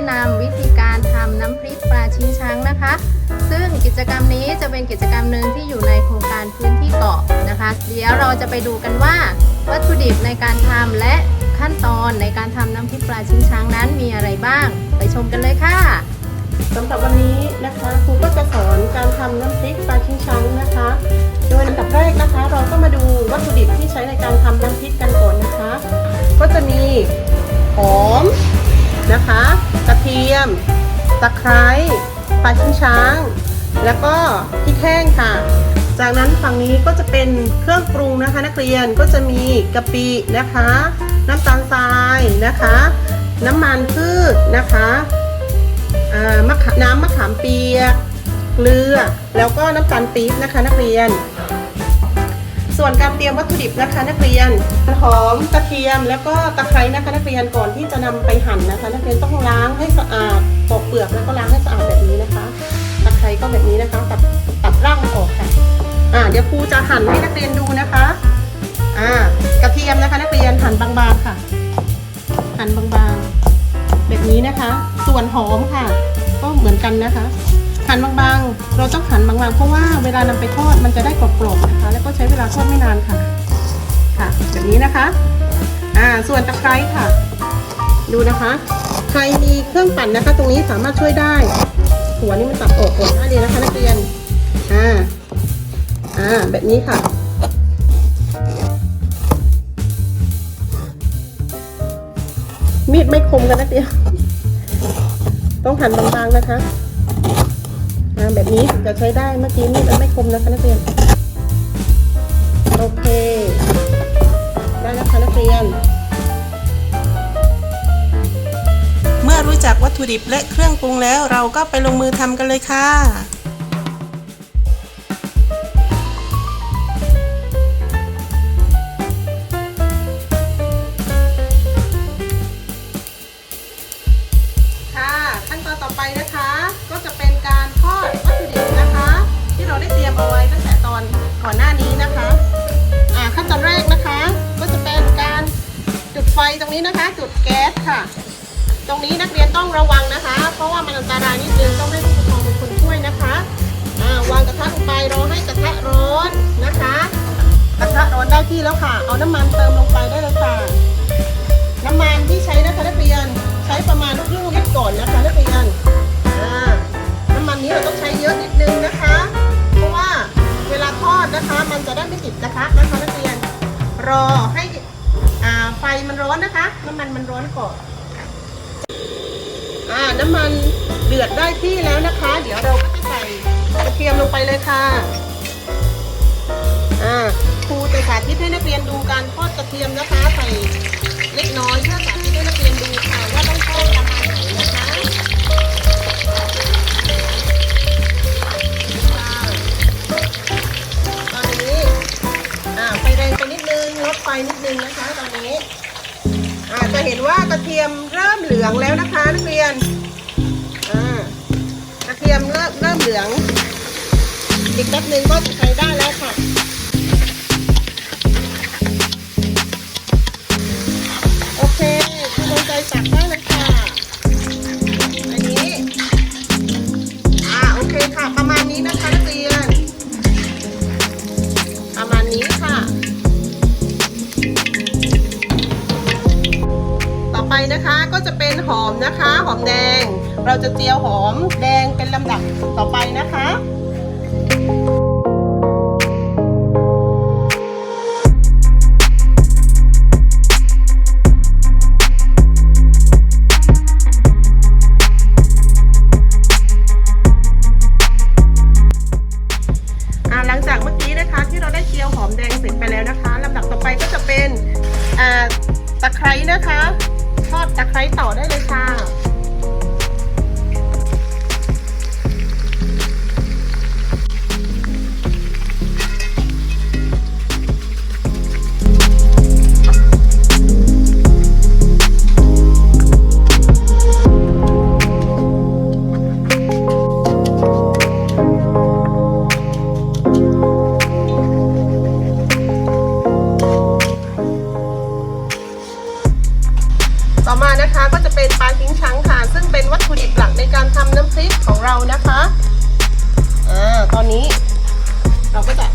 นะนำวิธีการทำน้ำพริกปลาชิงช้างนะคะ ซึ่งกิจกรรมนี้จะเป็นกิจกรรมหนึ่งที่อยู่ในโครงการพื้นที่เกาะนะคะ เดี๋ยวเราจะไปดูกันว่า วัตถุดิบในการทำและขั้นตอนในการทำน้ำพริกปลาชิงช้างนั้นมีอะไรบ้าง ไปชมกันเลยค่ะสำหรับวันนี้นะคะครูก็จะสอนการทำน้ำพริกปลาชิงชังนะคะ โดยอันดับแรกนะคะ เราก็มาดูวัตถุดิบที่ใช้ในการทำน้ำพริกกันก่อนนะคะ ก็จะมีหอมนะคะ ทียม ตะไคร้ปลาชิงช้าง แล้วก็พริกแห้งค่ะ จากนั้นฝั่งนี้ก็จะเป็นเครื่องปรุงนะคะ นักเรียนก็จะมีกะปินะคะ น้ำตาลทรายนะคะ น้ำมันพืชนะคะน้ำมะขามเปียกเกลือแล้วก็น้ำตาลปี๊บนะคะ นักเรียน ส่วนการเตรียมวัตถุดิบนะคะนักเรียนหอมกระเทียมแล้วก็ตะไคร้นะคะนักเรียนก่อนที่จะนำไปหั่นนะคะ นักเรียนต้องล้างให้สะอาดปอกเปลือกแล้วก็ล้างให้สะอาดแบบนี้นะคะตะไคร้ก็แบบนี้นะคะตัดตัดร่ากมันออกค่ะอ่าเดี๋ยวครูจะหั่นให้นักเรียนดูนะคะอ่ากระเทียมนะคะ นักเรียนหั่นบางๆค่ะ หั่นบางๆ แบบนี้นะคะ ส่วนหอมค่ะ ก็เหมือนกันนะคะหั่นบางๆ เราต้องหั่นบางๆ เพราะว่าเวลานำไปทอดมันจะได้กรอบๆ ทอดไม่นานค่ะ ค่ะ แบบนี้นะคะ อ่า ส่วนตะไคร้ค่ะ ดูนะคะ ใครมีเครื่องปั่นนะคะ ตรงนี้สามารถช่วยได้ หัวนี่มันตัดออกก่อนได้เลยนะคะนักเรียน อ่า อ่า แบบนี้ค่ะมีดไม่คมกันนักเรียนต้องหั่นบางๆนะคะอ่าแบบนี้ถึงจะใช้ได้ เมื่อกี้มีดมันไม่คมนะคะนักเรียน ถุดิบและเครื่องปรุงแล้วเราก็ไปลงมือทำกันเลยค่ะค่ะขั้นตอนต่อไปนะคะก็จะเป็นการทอดวัตถุดิบนะคะที่เราได้เตรียมเอาไว้ตั้งแต่ตอนก่อนหน้านี้นะคะอ่าขั้นตอนแรกนะคะก็จะเป็นการจุดไฟตรงนี้นะคะ จุดแก๊สค่ะ ตรงนี้นักเรียนต้องระวังนะคะ เพราะว่ามันอันตรายนิดนึงต้องให้ผู้ปกครองเป็นคนช่วยนะคะวางกระทะลงไปรอให้กระทะร้อนนะคะ กระทะร้อนได้ที่แล้วค่ะ เอาน้ำมันเติมลงไปได้เลยค่ะ น้ำมันที่ใช้นะคะนักเรียนใช้ประมาณครึ่งลิตรก่อนนะคะนักเรียนน้ำมันนี้เราต้องใช้เยอะนิดนึงนะคะ เพราะว่าเวลาทอดนะคะ มันจะได้ไม่ติดกระทะนะคะนักเรียน รอให้ไฟมันร้อนนะคะ น้ำมันมันร้อนก่อน อ่าน้ำมันเดือดได้ที่แล้วนะคะ เดี๋ยวเราก็จะใส่กระเทียมลงไปเลยค่ะอ่าครูจะสาธิตให้นักเรียนดูการทอดกระเทียมนะคะ ใส่เล็กน้อยเพื่อสาธิตให้นักเรียนดูค่ะว่าต้องทอดประมาณไหนนะคะตอนนี้อ่าไฟแรงไปนิดนึงลดไฟนิดนึงนะคะ ตอนนี้ จะเห็นว่ากระเทียมเริ่มเหลืองแล้วนะคะนักเรียนกระเทียมเริ่มเริ่มเหลืองอีกแป๊บนึงก็จะใช้ได้แล้วค่ะ นะคะก็จะเป็นหอมนะคะ หอมแดง เราจะเจียวหอมแดงเป็นลำดับต่อไปนะคะหลังจากเมื่อกี้นะคะที่เราได้เจียวหอมแดงเสร็จไปแล้วนะคะลำดับต่อไปก็จะเป็นตะไคร้นะคะ อดตะไคร้ต่อได้เลยค่ะ การทำน้ำพริกของเรานะคะอ่าตอนนี้เราก็จะ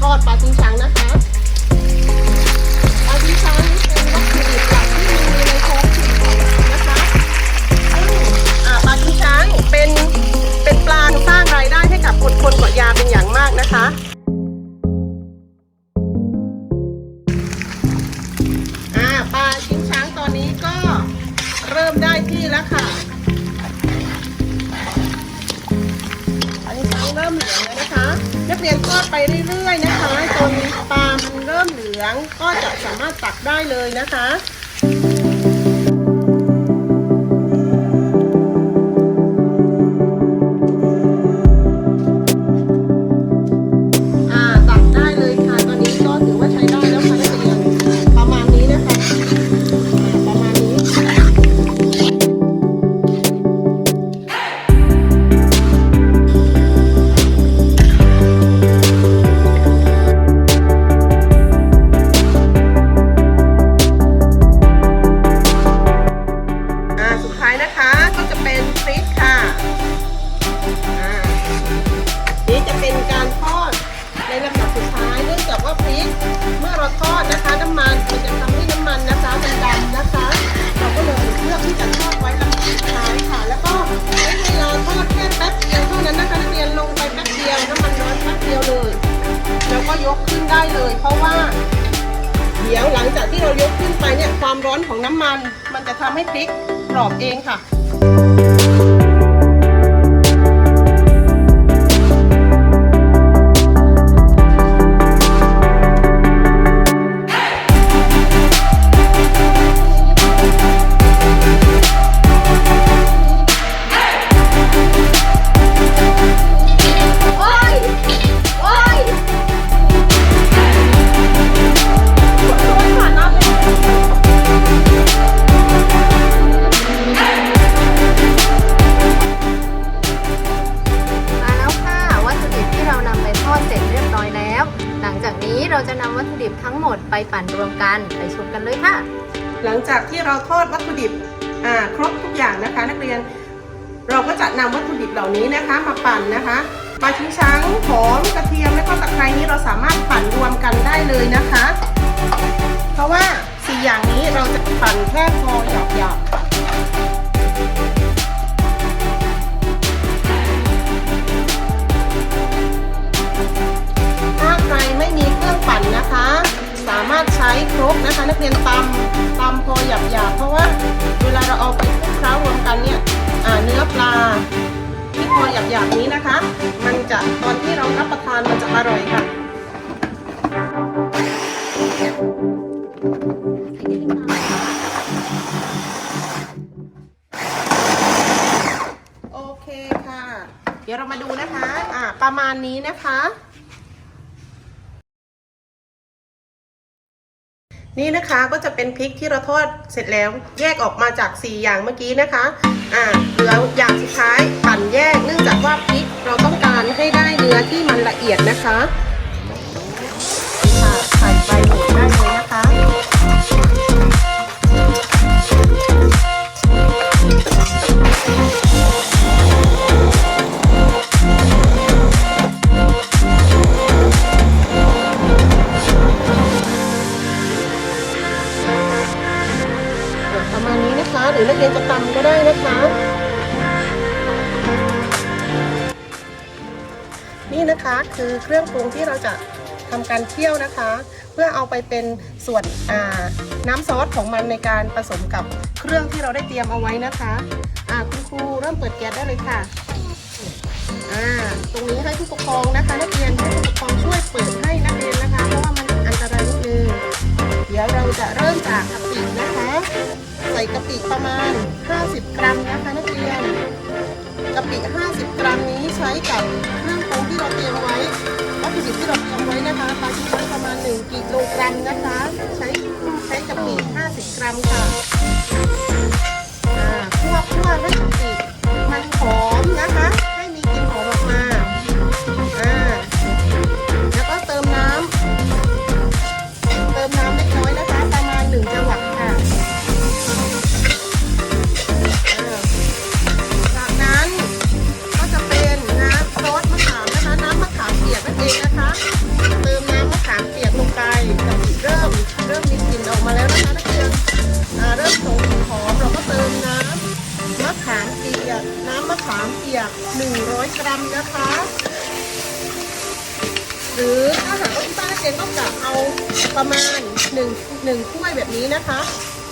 ทอดปลาทิ้งช้างนะคะปลาทิ้งช้างเป็นวัตถุดิบหลักที่มีในท้องถิ่นของเรานะคะซึ่อ่าปลาทิ้งช้างเป็นเป็นปลาสร้างรายได้ให้กับคนคนกาะยาเป็นอย่างมากนะคะ นักเรียนทอดไปเรื่อยๆนะคะจนปลามันเริ่มเหลืองก็จะสามารถตักได้เลยนะคะ ความร้อนของน้ำมัน มันจะทำให้พริกกรอบเองค่ะ กันไปชมกันเลยค่ะ หลังจากที่เราทอดวัตถุดิบครบทุกอย่างนะคะ นักเรียนเราก็จะนำวัตถุดิบเหล่านี้นะคะ มาปั่นนะคะปลาชิ้งช้างหอมกระเทียมและก็ตะไคร้นี้เราสามารถปั่นรวมกันได้เลยนะคะ เพราะว่าสี่อย่างนี้เราจะปั่นแค่พอหยาบๆถ้าใครไม่มีเครื่องปั่นนะคะ สามารถใช้ครกนะคะ นักเรียนตำตำพอหยาบๆเพราะว่าเวลาเราเอาไปคลุกเคล้ารวมกันเนี่ยเนื้อปลาที่พอหยาบๆนี้นะคะ มันจะตอนที่เรารับประทานมันจะอร่อยค่ะโอเคค่ะ เดี๋ยวเรามาดูนะคะ อ่า ประมาณนี้นะคะ นี่นะคะก็จะเป็นพริกที่เราทอดเสร็จแล้วแยกออกมาจาก 4 อย่างเมื่อกี้นะคะ อ่าเหลืออย่างสุดท้ายปั่นแยกเนื่องจากว่าพริกเราต้องการให้ได้เนื้อที่มันละเอียดนะคะค่ะใส่ไปหมดได้เลยนะคะ หรือนักเรียนจะตำก็ได้นะคะ นี่นะคะคือเครื่องปรุงที่เราจะทำการเคี่ยวนะคะ เพื่อเอาไปเป็นส่วนน้ำซอสของมันในการผสมกับเครื่องที่เราได้เตรียมเอาไว้นะคะคุณครูเริ่มเปิดแก๊สได้เลยค่ะตรงนี้ให้ผู้ปกครองนะคะ นักเรียนให้ผู้ปกครองช่วยเปิดให้นักเรียนนะคะ เพราะว่ามันอันตรายนิดนึงเดี๋ยวเราจะเริ่มจากกะปินะคะ ใส่กะปิประมาณ 50 กรัมนะคะนักเรียนกะปิ 50 กรัมนี้ใช้กับเครื่องปรุงที่เราเตรียมไว้วัตถุดิบที่เราเตรียมไว้นะคะปลาชิ้นประมาณ 1กิโลกรัมนะคะ ใช้ใช้กะปิ 50 กรัมค่ะอ่าคั่วคั่วให้กะปิมันหอม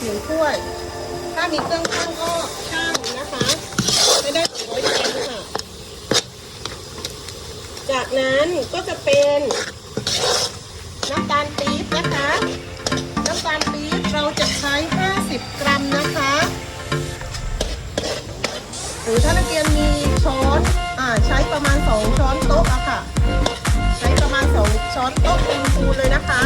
หนึ่งถ้วย ถ้ามีเครื่องชั่งก็ช่างนะคะ ไม่ได้สองร้อยกรัมค่ะ จากนั้นก็จะเป็นน้ำตาลปี๊บนะคะ น้ำตาลปี๊บเราจะใช้ 50 กรัมนะคะ หรือถ้านักเรียนมีช้อนอ่าใช้ประมาณ 2 ช้อนโต๊ะอะค่ะ ใช้ประมาณ 2 ช้อนโต๊ะคูณเลยนะคะ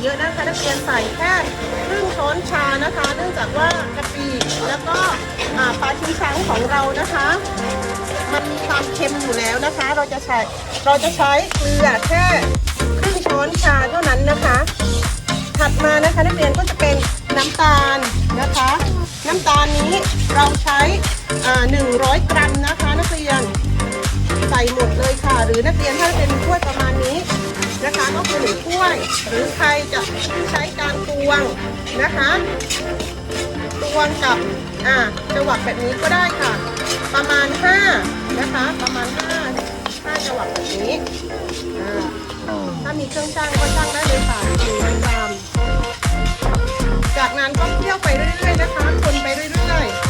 เยอะนะคะนักเรียนใส่แค่ครึ่งช้อนชานะคะ เนื่องจากว่ากะปิแล้วก็ปลาชิงช้างของเรานะคะ มันมีความเค็มอยู่แล้วนะคะ เราจะใช้เราจะใช้เกลือแค่ครึ่งช้อนชาเท่านั้นนะคะ ถัดมานะคะนักเรียนก็จะเป็นน้ำตาลนะคะ น้ำตาลนี้เราใช้อ่า100กรัมนะคะนักเรียนใส่หมดเลยค่ะ หรือนักเรียนถ้าเป็นถ้วยประมาณนี้ นะคะก็คือหนึ่งถ้วย หรือใครจะใช้การตวงนะคะตวงกับอ่าจังหวะแบบนี้ก็ได้ค่ะ ประมาณ5นะคะประมาณ5 5จังหวะแบบนี้อ่าถ้ามีเครื่องช่างก็ช่างได้เลยค่ะ100กรัมจากนั้นก็เคี่ยวไปเรื่อยๆนะคะ คนไปเรื่อยๆ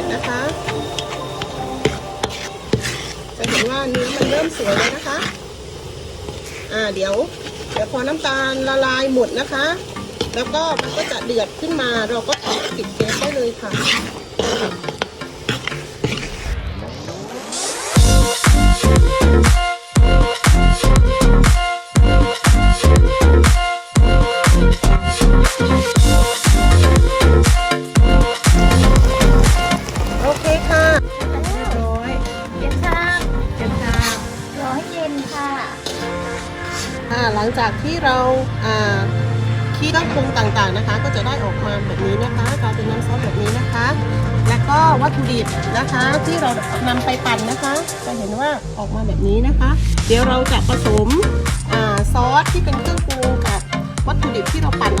ดนะคะ จะเห็นว่าเนื้อมันเริ่มสวยแล้วนะคะ อ่าเดี๋ยวเดี๋ยวพอน้ำตาลละลายหมดนะคะ แล้วก็มันก็จะเดือดขึ้นมาเราก็ปิดเทปได้เลยค่ะ เดี๋ยวเราจะผสมอซอสที่เป็นเครื่องปรุงกับวัตถุดิบที่เราปั่น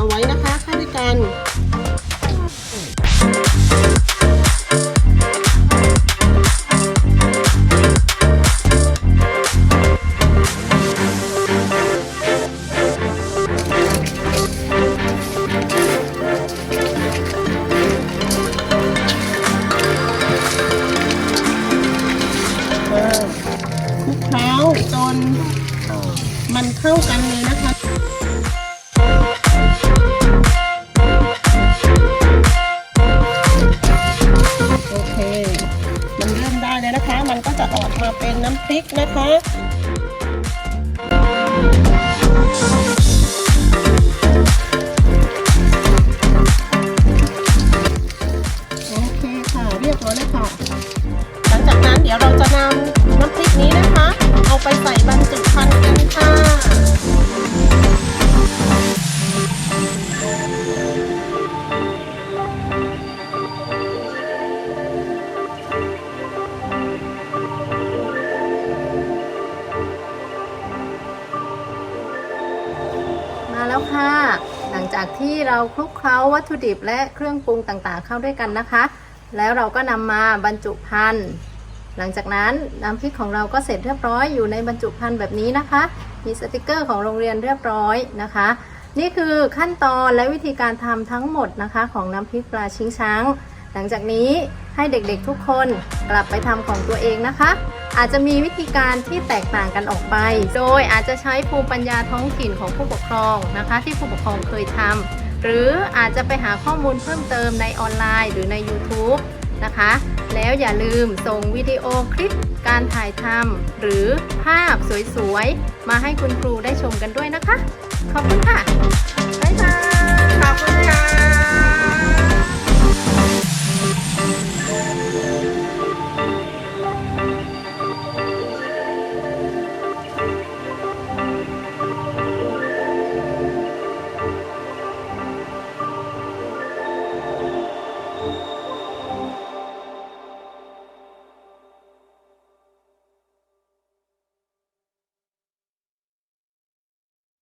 นเลยนะคะ เราคลุกเคล้าวัตถุดิบและเครื่องปรุงต่างๆ เข้าด้วยกันนะคะ แล้วเราก็นำมาบรรจุภัณฑ์หลังจากนั้นน้ำพริกของเราก็เสร็จเรียบร้อยอยู่ในบรรจุภัณฑ์แบบนี้นะคะ มีสติกเกอร์ของโรงเรียนเรียบร้อยนะคะ นี่คือขั้นตอนและวิธีการทำทั้งหมดนะคะ ของน้ำพริกปลาชิงช้าง หลังจากนี้ให้เด็กๆทุกคนกลับไปทำของตัวเองนะคะ อาจจะมีวิธีการที่แตกต่างกันออกไป โดยอาจจะใช้ภูมิปัญญาท้องถิ่นของผู้ปกครองนะคะ ที่ผู้ปกครองเคยทำ หรืออาจจะไปหาข้อมูลเพิ่มเติมในออนไลน์หรือใน YouTube นะคะ แล้วอย่าลืมส่งวิดีโอคลิปการถ่ายทำหรือภาพสวยๆ มาให้คุณครูได้ชมกันด้วยนะคะ ขอบคุณค่ะบ๊ายบายขอบคุณค่ะ